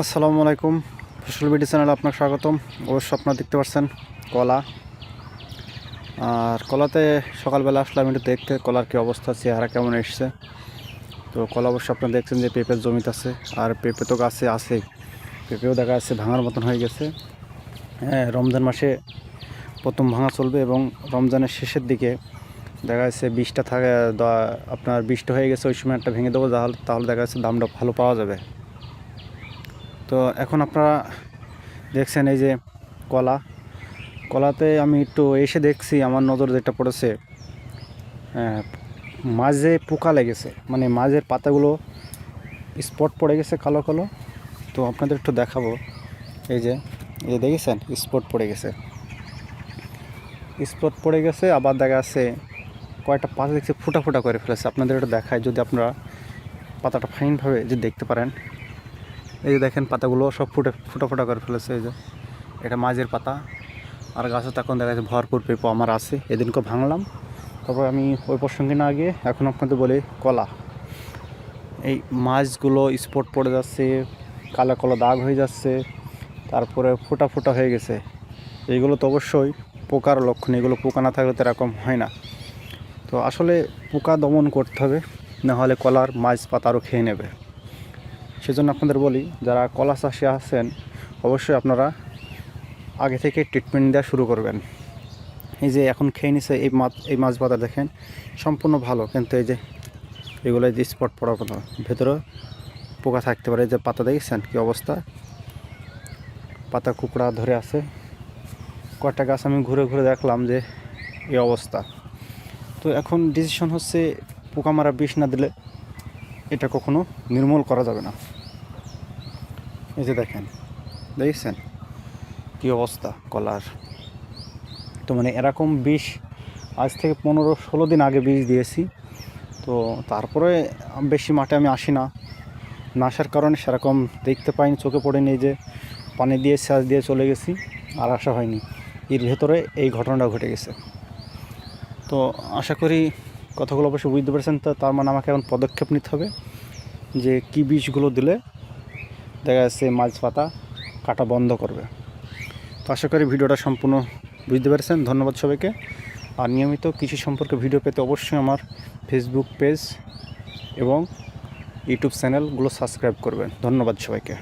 আসসালামু আলাইকুম। ফসল বিডি চ্যানেলে আপনার স্বাগতম। অবশ্য আপনারা দেখতে পাচ্ছেন কলা। আর কলাতে সকালবেলা আসলাম একটু দেখতে, কলার কি অবস্থা, চেহারা কেমন এসছে। তো কলা অবশ্য আপনারা দেখছেন যে পেঁপের জমিতে আছে, আর পেঁপে তো গাছে আছে। পেঁপেও দেখা যাচ্ছে ভাঙার মতন হয়ে গেছে। হ্যাঁ রমজান মাসে প্রথম ভাঙা চলবে এবং রমজানের শেষের দিকে দেখা যাচ্ছে বীজটা থাকে, আপনার বীজটা হয়ে গেছে, ওই সময় একটা ভেঙে দেবো তাহলে তাহলে দেখা যাচ্ছে দামটা ভালো পাওয়া যাবে। তো এখন আপনারা দেখছেন এই যে কলা। কলাতে আমি একটু এসে দেখছি আমার নজর যেটা পড়েছে আহ, মাঝে পোকা লেগেছে মানে মাঝের পাতাগুলো স্পট পড়ে গেছে কালো কালো। তো আপনাদের একটু দেখাবো এই যে এই যে দেখেছেন স্পট পড়ে গেছে। স্পট পড়ে গেছে আবার দেখা যাচ্ছে কয়েকটা পাতা দেখছি ফুটা ফুটা করে ফেলেছে। আপনাদের একটু দেখায় যদি আপনারা পাতাটা ফাইনভাবে যে দেখতে পারেন। এই যে দেখেন পাতাগুলো সব ফুটে ফুটা ফুটা করে ফেলেছে, এই যে। এটা মাঝের পাতা, আর গাছে তখন দেখা যাচ্ছে ভরপুর পেঁপো আমার আছে এদিনকে ভাঙলাম। তারপর আমি ওই প্রসঙ্গে না গিয়ে এখন আপনাদের বলি কলা। এই মাছগুলো স্পট পড়ে যাচ্ছে, কালো কালো দাগ হয়ে যাচ্ছে, তারপরে ফোটা ফোটা হয়ে গেছে। এইগুলো তো অবশ্যই পোকার লক্ষণ, এগুলো পোকা না থাকলে তো এরকম হয় না। তো আসলে পোকা দমন করতে হবে নাহলে কলার মাছ পাতা আরও খেয়ে নেবে। সেজন্য আপনাদের বলি, যারা কলা চাষে আছেন, অবশ্যই আপনারা আগে থেকে ট্রিটমেন্ট দেওয়া শুরু করবেন। এই যে এখন খেয়ে নিছে এই মাছ এই মাছ পাতা দেখেন, সম্পূর্ণ ভালো। কিন্তু এই যে এগুলো যে স্পট পড়ার কথা ভেতরে পোকা থাকতে পারে যে পাতা দেখেছেন কি অবস্থা? পাতা, কুকড়া ধরে আছে। কয়েকটা গাছ আমি ঘুরে ঘুরে দেখলাম যে এই অবস্থা। তো এখন ডিসিশন হচ্ছে পোকা মারা বিষ না দিলে এটা কখনো নির্মূল করা যাবে না। এই যে দেখেন, দেখছেন? কি অবস্থা কলার? তো মানে এরকম বিষ, আজ থেকে পনেরো ষোলো দিন আগে বীজ দিয়েছি। তো তারপরে বেশি মাঠে আমি আসি না। না আসার কারণে সেরকম দেখতে পাইনি, চোখে পড়েনি যে পানি দিয়ে সাজ দিয়ে চলে গেছি, আর আসা হয়নি। এর ভেতরে এই ঘটনাটা ঘটে গেছে। তো আশা করি কথাগুলো অবশ্যই বুঝতে পেরেছেন। তো তার মানে আমাকে এখন পদক্ষেপ নিতে হবে যে কী বীজগুলো দিলে দেখা যাচ্ছে মাছ পাতা কাটা বন্ধ করবে। তো আশা করি ভিডিওটা সম্পূর্ণ বুঝতে পেরেছেন। ধন্যবাদ সবাইকে। আর নিয়মিত কৃষি সম্পর্কে ভিডিও পেতে অবশ্যই আমার ফেসবুক পেজ এবং ইউটিউব চ্যানেলগুলো সাবস্ক্রাইব করবেন। ধন্যবাদ সবাইকে।